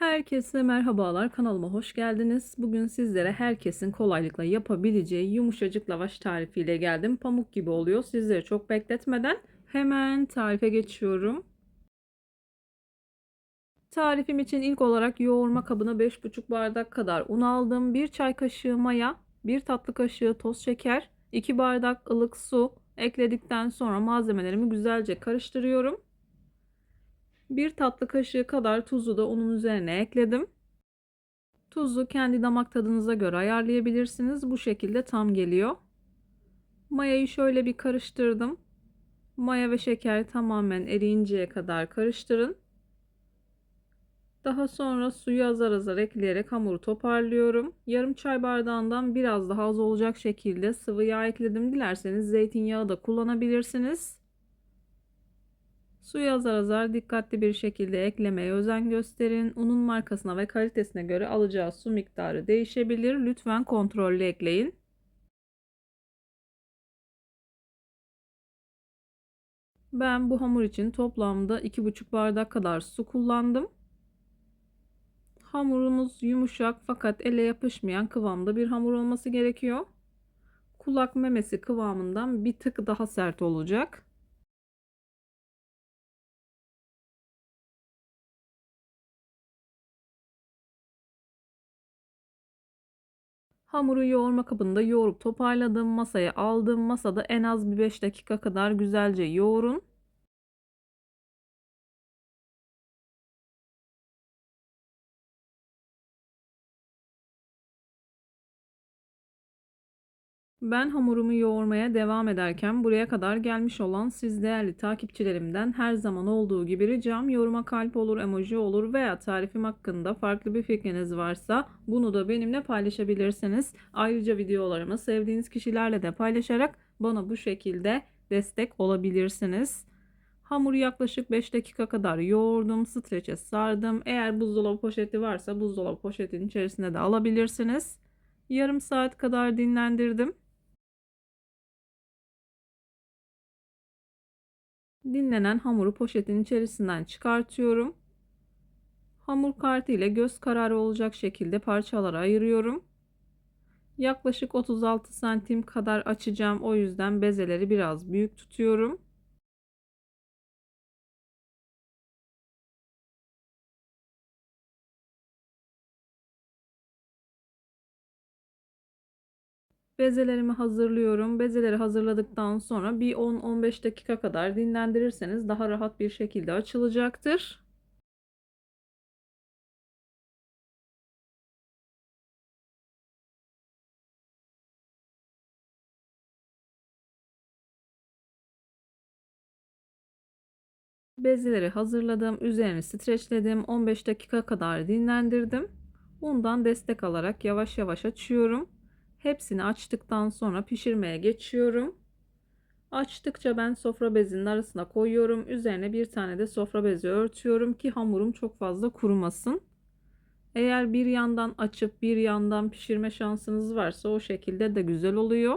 Herkese merhabalar kanalıma hoş geldiniz. Bugün sizlere herkesin kolaylıkla yapabileceği yumuşacık lavaş tarifiyle geldim. Pamuk gibi oluyor. Sizleri çok bekletmeden hemen tarife geçiyorum. Tarifim için ilk olarak yoğurma kabına 5,5 bardak kadar un aldım. 1 çay kaşığı maya, 1 tatlı kaşığı toz şeker, 2 bardak ılık su ekledikten sonra malzemelerimi güzelce karıştırıyorum. 1 tatlı kaşığı kadar tuzu da unun üzerine ekledim. Tuzu kendi damak tadınıza göre ayarlayabilirsiniz. Bu şekilde tam geliyor. Mayayı şöyle bir karıştırdım. Maya ve şeker tamamen eriyinceye kadar karıştırın. Daha sonra suyu azar azar ekleyerek hamuru toparlıyorum. Yarım çay bardağından biraz daha az olacak şekilde sıvı yağ ekledim. Dilerseniz zeytinyağı da kullanabilirsiniz. Suyu azar azar dikkatli bir şekilde eklemeye özen gösterin. Unun markasına ve kalitesine göre alacağı su miktarı değişebilir. Lütfen kontrollü ekleyin. Ben bu hamur için toplamda 2,5 bardak kadar su kullandım. Hamurumuz yumuşak fakat ele yapışmayan kıvamda bir hamur olması gerekiyor. Kulak memesi kıvamından bir tık daha sert olacak. Hamuru yoğurma kabında yoğurup toparladım. Masaya aldım. Masada en az bir 5 dakika kadar güzelce yoğurun. Ben hamurumu yoğurmaya devam ederken buraya kadar gelmiş olan siz değerli takipçilerimden her zaman olduğu gibi ricam yoruma kalp olur, emoji olur veya tarifim hakkında farklı bir fikriniz varsa bunu da benimle paylaşabilirsiniz. Ayrıca videolarımı sevdiğiniz kişilerle de paylaşarak bana bu şekilde destek olabilirsiniz. Hamuru yaklaşık 5 dakika kadar yoğurdum, streçe sardım. Eğer buzdolabı poşeti varsa buzdolabı poşetinin içerisine de alabilirsiniz. Yarım saat kadar dinlendirdim. Dinlenen hamuru poşetin içerisinden çıkartıyorum. Hamur kartı ile göz kararı olacak şekilde parçalara ayırıyorum. Yaklaşık 36 santim kadar açacağım. O yüzden bezeleri biraz büyük tutuyorum. Bezelerimi hazırlıyorum. Bezeleri hazırladıktan sonra bir 10-15 dakika kadar dinlendirirseniz daha rahat bir şekilde açılacaktır. Bezeleri hazırladım. Üzerini streçledim. 15 dakika kadar dinlendirdim. Bundan destek alarak yavaş yavaş açıyorum. Hepsini açtıktan sonra pişirmeye geçiyorum. Açtıkça ben sofra bezinin arasına koyuyorum. Üzerine bir tane de sofra bezi örtüyorum ki hamurum çok fazla kurumasın. Eğer bir yandan açıp bir yandan pişirme şansınız varsa o şekilde de güzel oluyor.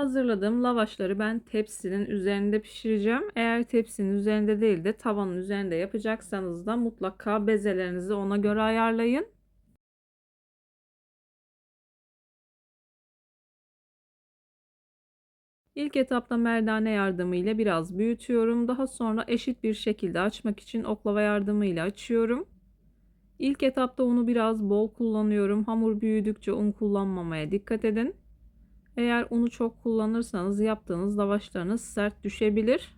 Hazırladığım lavaşları ben tepsinin üzerinde pişireceğim. Eğer tepsinin üzerinde değil de tavanın üzerinde yapacaksanız da mutlaka bezelerinizi ona göre ayarlayın. İlk etapta merdane yardımıyla biraz büyütüyorum. Daha sonra eşit bir şekilde açmak için oklava yardımıyla açıyorum. İlk etapta unu biraz bol kullanıyorum. Hamur büyüdükçe un kullanmamaya dikkat edin. Eğer unu çok kullanırsanız yaptığınız lavaşlarınız sert düşebilir.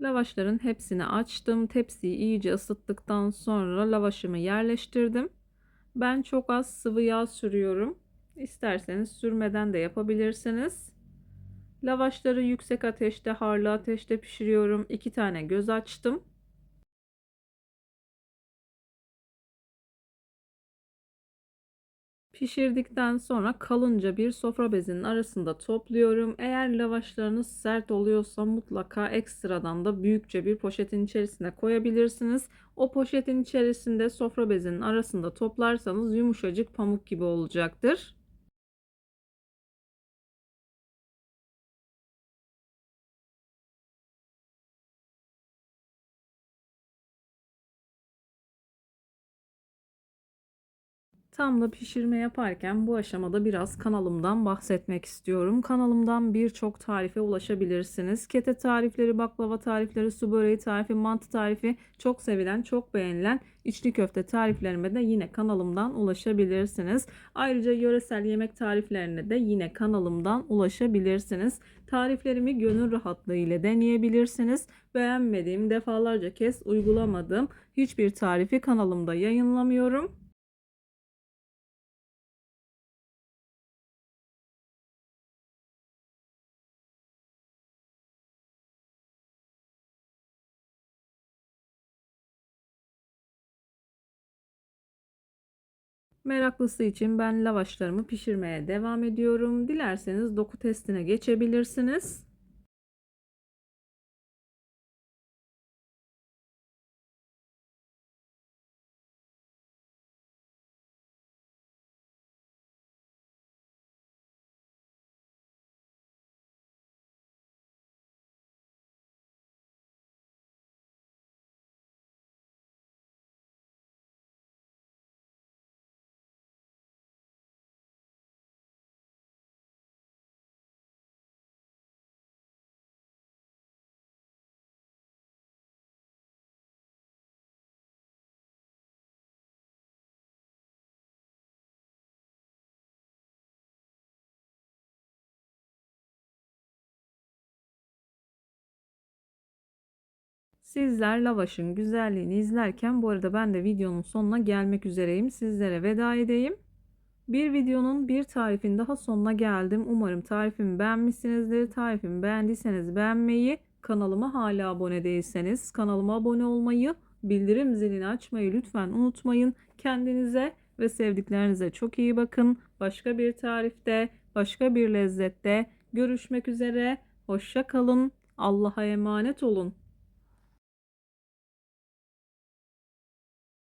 Lavaşların hepsini açtım. Tepsiyi iyice ısıttıktan sonra lavaşımı yerleştirdim. Ben çok az sıvı yağ sürüyorum. İsterseniz sürmeden de yapabilirsiniz. Lavaşları yüksek ateşte, harlı ateşte pişiriyorum. 2 tane göz açtım. Pişirdikten sonra kalınca bir sofra bezinin arasında topluyorum. Eğer lavaşlarınız sert oluyorsa mutlaka ekstradan da büyükçe bir poşetin içerisine koyabilirsiniz. O poşetin içerisinde sofra bezinin arasında toplarsanız yumuşacık pamuk gibi olacaktır. Tam da pişirme yaparken bu aşamada biraz kanalımdan bahsetmek istiyorum. Kanalımdan birçok tarife ulaşabilirsiniz. Kete tarifleri, baklava tarifleri, su böreği tarifi, mantı tarifi çok sevilen, çok beğenilen içli köfte tariflerime de yine kanalımdan ulaşabilirsiniz. Ayrıca yöresel yemek tariflerine de yine kanalımdan ulaşabilirsiniz. Tariflerimi gönül rahatlığı ile deneyebilirsiniz. Beğenmediğim, defalarca kez uygulamadığım hiçbir tarifi kanalımda yayınlamıyorum. Meraklısı için ben lavaşlarımı pişirmeye devam ediyorum. Dilerseniz doku testine geçebilirsiniz. Sizler lavaşın güzelliğini izlerken bu arada ben de videonun sonuna gelmek üzereyim. Sizlere veda edeyim. Bir videonun bir tarifin daha sonuna geldim. Umarım tarifimi beğenmişsinizdir. Tarifimi beğendiyseniz beğenmeyi, kanalıma hala abone değilseniz kanalıma abone olmayı, bildirim zilini açmayı lütfen unutmayın. Kendinize ve sevdiklerinize çok iyi bakın. Başka bir tarifte, başka bir lezzette görüşmek üzere. Hoşça kalın. Allah'a emanet olun.